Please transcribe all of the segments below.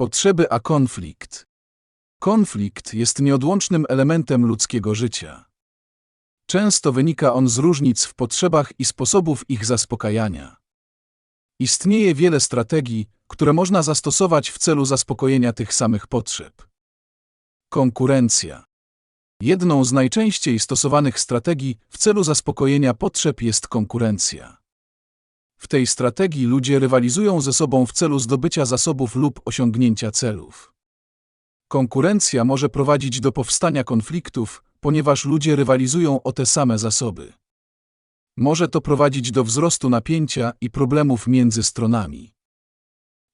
Potrzeby a konflikt. Konflikt jest nieodłącznym elementem ludzkiego życia. Często wynika on z różnic w potrzebach i sposobów ich zaspokajania. Istnieje wiele strategii, które można zastosować w celu zaspokojenia tych samych potrzeb. Konkurencja. Jedną z najczęściej stosowanych strategii w celu zaspokojenia potrzeb jest konkurencja. W tej strategii ludzie rywalizują ze sobą w celu zdobycia zasobów lub osiągnięcia celów. Konkurencja może prowadzić do powstania konfliktów, ponieważ ludzie rywalizują o te same zasoby. Może to prowadzić do wzrostu napięcia i problemów między stronami.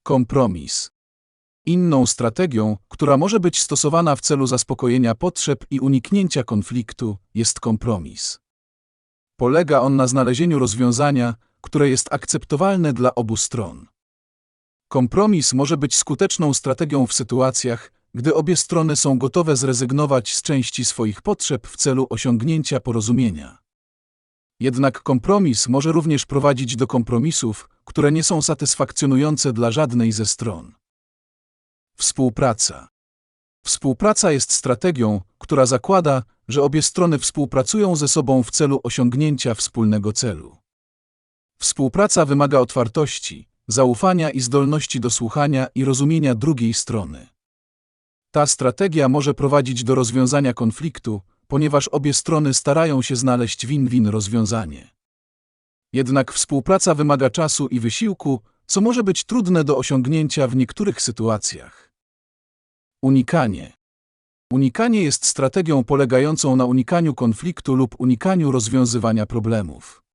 Kompromis. Inną strategią, która może być stosowana w celu zaspokojenia potrzeb i uniknięcia konfliktu, jest kompromis. Polega on na znalezieniu rozwiązania, które jest akceptowalne dla obu stron. Kompromis może być skuteczną strategią w sytuacjach, gdy obie strony są gotowe zrezygnować z części swoich potrzeb w celu osiągnięcia porozumienia. Jednak kompromis może również prowadzić do kompromisów, które nie są satysfakcjonujące dla żadnej ze stron. Współpraca. Współpraca jest strategią, która zakłada, że obie strony współpracują ze sobą w celu osiągnięcia wspólnego celu. Współpraca wymaga otwartości, zaufania i zdolności do słuchania i rozumienia drugiej strony. Ta strategia może prowadzić do rozwiązania konfliktu, ponieważ obie strony starają się znaleźć win-win rozwiązanie. Jednak współpraca wymaga czasu i wysiłku, co może być trudne do osiągnięcia w niektórych sytuacjach. Unikanie. Unikanie jest strategią polegającą na unikaniu konfliktu lub unikaniu rozwiązywania problemów.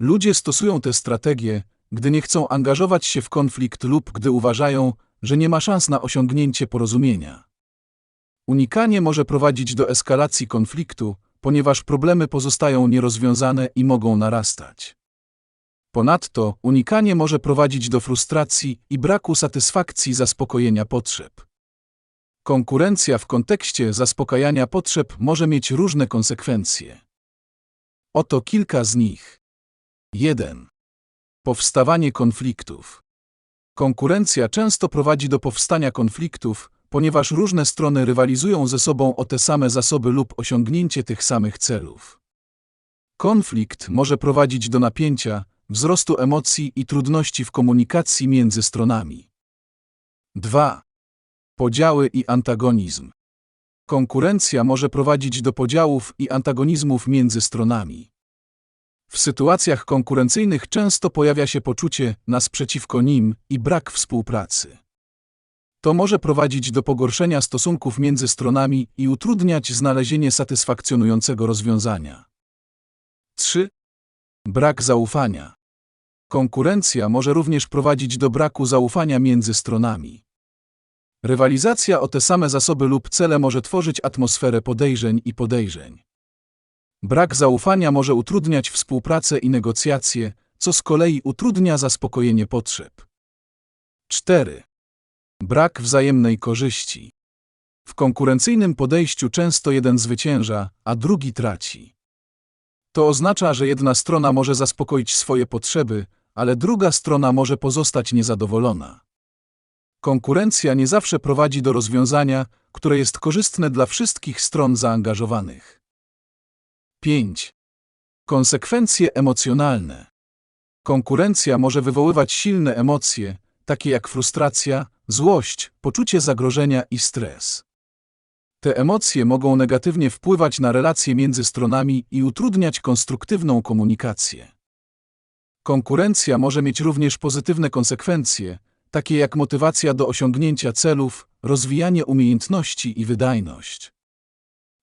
Ludzie stosują tę strategię, gdy nie chcą angażować się w konflikt lub gdy uważają, że nie ma szans na osiągnięcie porozumienia. Unikanie może prowadzić do eskalacji konfliktu, ponieważ problemy pozostają nierozwiązane i mogą narastać. Ponadto unikanie może prowadzić do frustracji i braku satysfakcji zaspokojenia potrzeb. Konkurencja w kontekście zaspokajania potrzeb może mieć różne konsekwencje. Oto kilka z nich. 1. Powstawanie konfliktów. Konkurencja często prowadzi do powstania konfliktów, ponieważ różne strony rywalizują ze sobą o te same zasoby lub osiągnięcie tych samych celów. Konflikt może prowadzić do napięcia, wzrostu emocji i trudności w komunikacji między stronami. 2. Podziały i antagonizm. Konkurencja może prowadzić do podziałów i antagonizmów między stronami. W sytuacjach konkurencyjnych często pojawia się poczucie nas przeciwko nim i brak współpracy. To może prowadzić do pogorszenia stosunków między stronami i utrudniać znalezienie satysfakcjonującego rozwiązania. 3. Brak zaufania. Konkurencja może również prowadzić do braku zaufania między stronami. Rywalizacja o te same zasoby lub cele może tworzyć atmosferę podejrzeń i podejrzeń. Brak zaufania może utrudniać współpracę i negocjacje, co z kolei utrudnia zaspokojenie potrzeb. 4. Brak wzajemnej korzyści. W konkurencyjnym podejściu często jeden zwycięża, a drugi traci. To oznacza, że jedna strona może zaspokoić swoje potrzeby, ale druga strona może pozostać niezadowolona. Konkurencja nie zawsze prowadzi do rozwiązania, które jest korzystne dla wszystkich stron zaangażowanych. 5. Konsekwencje emocjonalne. Konkurencja może wywoływać silne emocje, takie jak frustracja, złość, poczucie zagrożenia i stres. Te emocje mogą negatywnie wpływać na relacje między stronami i utrudniać konstruktywną komunikację. Konkurencja może mieć również pozytywne konsekwencje, takie jak motywacja do osiągnięcia celów, rozwijanie umiejętności i wydajność.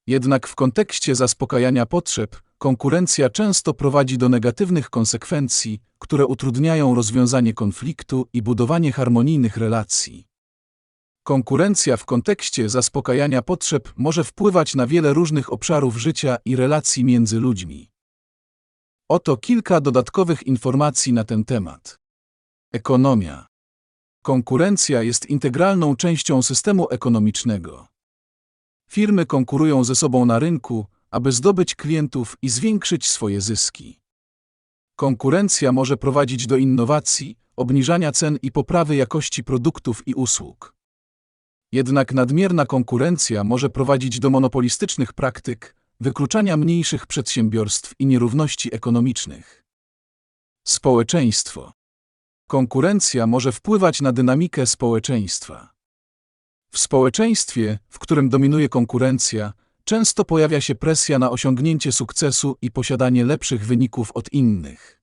Jednak w kontekście zaspokajania potrzeb, konkurencja często prowadzi do negatywnych konsekwencji, które utrudniają rozwiązanie konfliktu i budowanie harmonijnych relacji. Konkurencja w kontekście zaspokajania potrzeb może wpływać na wiele różnych obszarów życia i relacji między ludźmi. Oto kilka dodatkowych informacji na ten temat. Ekonomia. Konkurencja jest integralną częścią systemu ekonomicznego. Firmy konkurują ze sobą na rynku, aby zdobyć klientów i zwiększyć swoje zyski. Konkurencja może prowadzić do innowacji, obniżania cen i poprawy jakości produktów i usług. Jednak nadmierna konkurencja może prowadzić do monopolistycznych praktyk, wykluczania mniejszych przedsiębiorstw i nierówności ekonomicznych. Społeczeństwo. Konkurencja może wpływać na dynamikę społeczeństwa. W społeczeństwie, w którym dominuje konkurencja, często pojawia się presja na osiągnięcie sukcesu i posiadanie lepszych wyników od innych.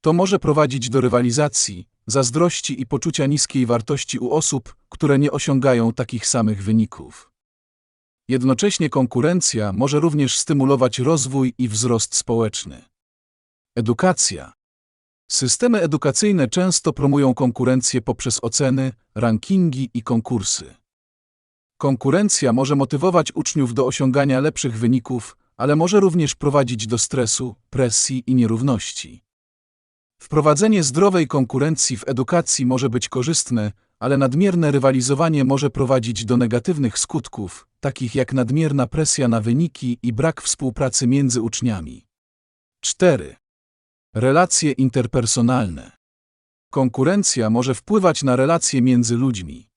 To może prowadzić do rywalizacji, zazdrości i poczucia niskiej wartości u osób, które nie osiągają takich samych wyników. Jednocześnie konkurencja może również stymulować rozwój i wzrost społeczny. Edukacja. Systemy edukacyjne często promują konkurencję poprzez oceny, rankingi i konkursy. Konkurencja może motywować uczniów do osiągania lepszych wyników, ale może również prowadzić do stresu, presji i nierówności. Wprowadzenie zdrowej konkurencji w edukacji może być korzystne, ale nadmierne rywalizowanie może prowadzić do negatywnych skutków, takich jak nadmierna presja na wyniki i brak współpracy między uczniami. 4. Relacje interpersonalne. Konkurencja może wpływać na relacje między ludźmi.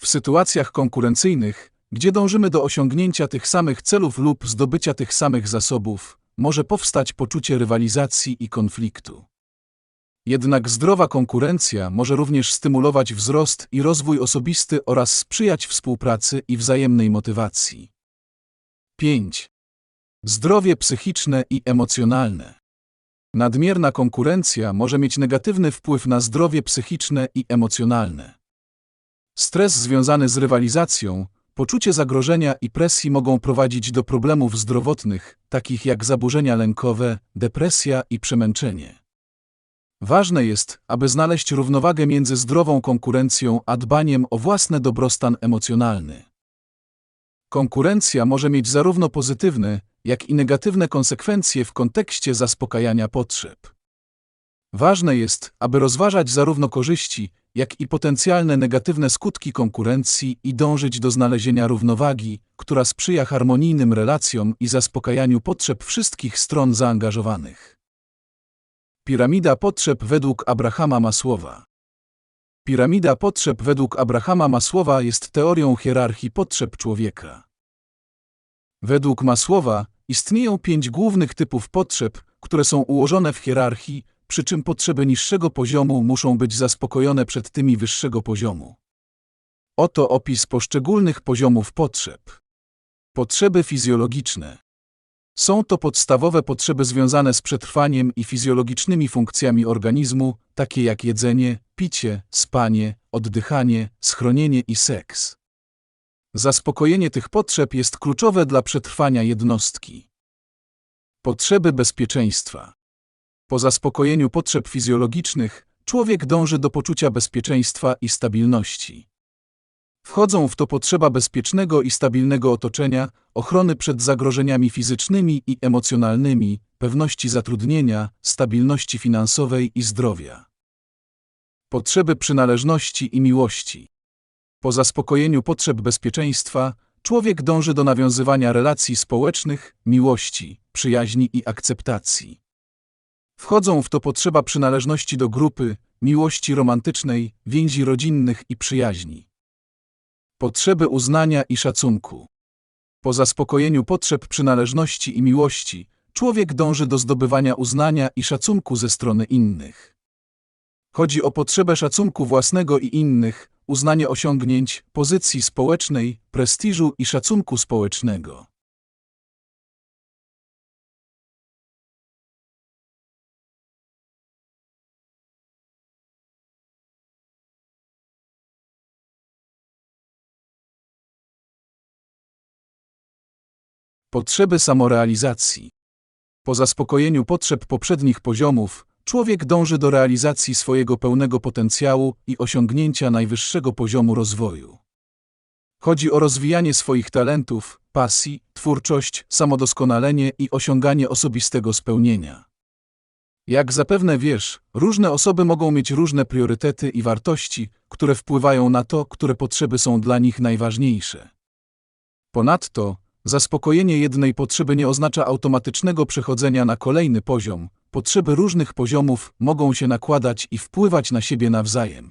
W sytuacjach konkurencyjnych, gdzie dążymy do osiągnięcia tych samych celów lub zdobycia tych samych zasobów, może powstać poczucie rywalizacji i konfliktu. Jednak zdrowa konkurencja może również stymulować wzrost i rozwój osobisty oraz sprzyjać współpracy i wzajemnej motywacji. 5. Zdrowie psychiczne i emocjonalne. Nadmierna konkurencja może mieć negatywny wpływ na zdrowie psychiczne i emocjonalne. Stres związany z rywalizacją, poczucie zagrożenia i presji mogą prowadzić do problemów zdrowotnych, takich jak zaburzenia lękowe, depresja i przemęczenie. Ważne jest, aby znaleźć równowagę między zdrową konkurencją a dbaniem o własny dobrostan emocjonalny. Konkurencja może mieć zarówno pozytywne, jak i negatywne konsekwencje w kontekście zaspokajania potrzeb. Ważne jest, aby rozważać zarówno korzyści, jak i potencjalne negatywne skutki konkurencji i dążyć do znalezienia równowagi, która sprzyja harmonijnym relacjom i zaspokajaniu potrzeb wszystkich stron zaangażowanych. Piramida potrzeb według Abrahama Masłowa. Piramida potrzeb według Abrahama Masłowa jest teorią hierarchii potrzeb człowieka. Według Masłowa istnieją pięć głównych typów potrzeb, które są ułożone w hierarchii, przy czym potrzeby niższego poziomu muszą być zaspokojone przed tymi wyższego poziomu. Oto opis poszczególnych poziomów potrzeb. Potrzeby fizjologiczne. Są to podstawowe potrzeby związane z przetrwaniem i fizjologicznymi funkcjami organizmu, takie jak jedzenie, picie, spanie, oddychanie, schronienie i seks. Zaspokojenie tych potrzeb jest kluczowe dla przetrwania jednostki. Potrzeby bezpieczeństwa. Po zaspokojeniu potrzeb fizjologicznych, człowiek dąży do poczucia bezpieczeństwa i stabilności. Wchodzą w to potrzeba bezpiecznego i stabilnego otoczenia, ochrony przed zagrożeniami fizycznymi i emocjonalnymi, pewności zatrudnienia, stabilności finansowej i zdrowia. Potrzeby przynależności i miłości. Po zaspokojeniu potrzeb bezpieczeństwa, człowiek dąży do nawiązywania relacji społecznych, miłości, przyjaźni i akceptacji. Wchodzą w to potrzeba przynależności do grupy, miłości romantycznej, więzi rodzinnych i przyjaźni. Potrzeby uznania i szacunku. Po zaspokojeniu potrzeb przynależności i miłości, człowiek dąży do zdobywania uznania i szacunku ze strony innych. Chodzi o potrzebę szacunku własnego i innych, uznanie osiągnięć, pozycji społecznej, prestiżu i szacunku społecznego. Potrzeby samorealizacji. Po zaspokojeniu potrzeb poprzednich poziomów, człowiek dąży do realizacji swojego pełnego potencjału i osiągnięcia najwyższego poziomu rozwoju. Chodzi o rozwijanie swoich talentów, pasji, twórczość, samodoskonalenie i osiąganie osobistego spełnienia. Jak zapewne wiesz, różne osoby mogą mieć różne priorytety i wartości, które wpływają na to, które potrzeby są dla nich najważniejsze. Ponadto, Zaspokojenie jednej potrzeby nie oznacza automatycznego przechodzenia na kolejny poziom, potrzeby różnych poziomów mogą się nakładać i wpływać na siebie nawzajem.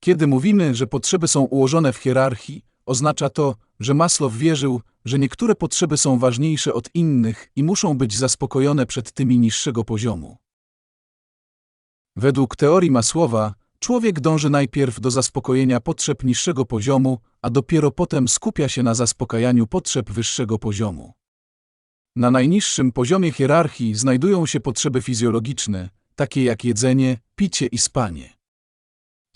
Kiedy mówimy, że potrzeby są ułożone w hierarchii, oznacza to, że Maslow wierzył, że niektóre potrzeby są ważniejsze od innych i muszą być zaspokojone przed tymi niższego poziomu. Według teorii Masłowa, człowiek dąży najpierw do zaspokojenia potrzeb niższego poziomu, a dopiero potem skupia się na zaspokajaniu potrzeb wyższego poziomu. Na najniższym poziomie hierarchii znajdują się potrzeby fizjologiczne, takie jak jedzenie, picie i spanie.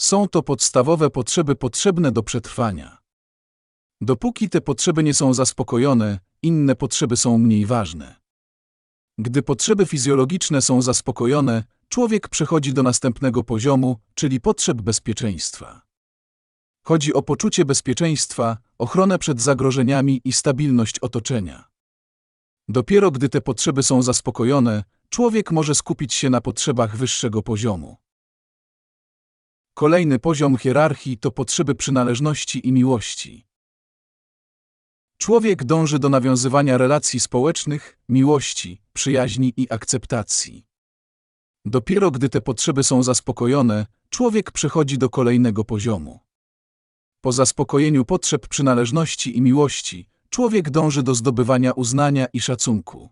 Są to podstawowe potrzeby potrzebne do przetrwania. Dopóki te potrzeby nie są zaspokojone, inne potrzeby są mniej ważne. Gdy potrzeby fizjologiczne są zaspokojone, człowiek przechodzi do następnego poziomu, czyli potrzeb bezpieczeństwa. Chodzi o poczucie bezpieczeństwa, ochronę przed zagrożeniami i stabilność otoczenia. Dopiero gdy te potrzeby są zaspokojone, człowiek może skupić się na potrzebach wyższego poziomu. Kolejny poziom hierarchii to potrzeby przynależności i miłości. Człowiek dąży do nawiązywania relacji społecznych, miłości, przyjaźni i akceptacji. Dopiero gdy te potrzeby są zaspokojone, człowiek przechodzi do kolejnego poziomu. Po zaspokojeniu potrzeb przynależności i miłości, człowiek dąży do zdobywania uznania i szacunku.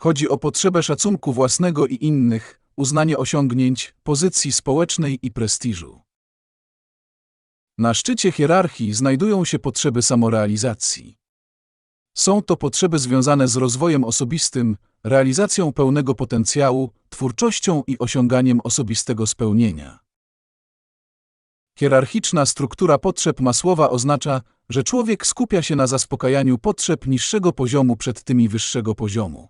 Chodzi o potrzebę szacunku własnego i innych, uznanie osiągnięć, pozycji społecznej i prestiżu. Na szczycie hierarchii znajdują się potrzeby samorealizacji. Są to potrzeby związane z rozwojem osobistym, realizacją pełnego potencjału, twórczością i osiąganiem osobistego spełnienia. Hierarchiczna struktura potrzeb Masłowa oznacza, że człowiek skupia się na zaspokajaniu potrzeb niższego poziomu przed tymi wyższego poziomu.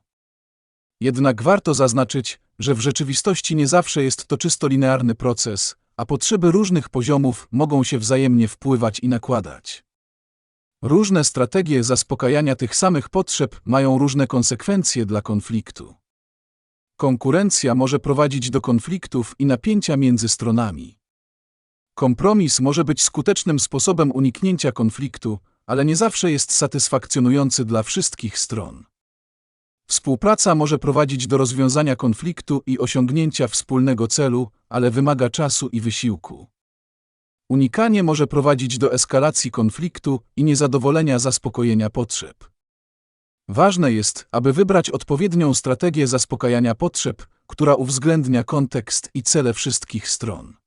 Jednak warto zaznaczyć, że w rzeczywistości nie zawsze jest to czysto linearny proces, a potrzeby różnych poziomów mogą się wzajemnie wpływać i nakładać. Różne strategie zaspokajania tych samych potrzeb mają różne konsekwencje dla konfliktu. Konkurencja może prowadzić do konfliktów i napięcia między stronami. Kompromis może być skutecznym sposobem uniknięcia konfliktu, ale nie zawsze jest satysfakcjonujący dla wszystkich stron. Współpraca może prowadzić do rozwiązania konfliktu i osiągnięcia wspólnego celu, ale wymaga czasu i wysiłku. Unikanie może prowadzić do eskalacji konfliktu i niezadowolenia zaspokojenia potrzeb. Ważne jest, aby wybrać odpowiednią strategię zaspokajania potrzeb, która uwzględnia kontekst i cele wszystkich stron.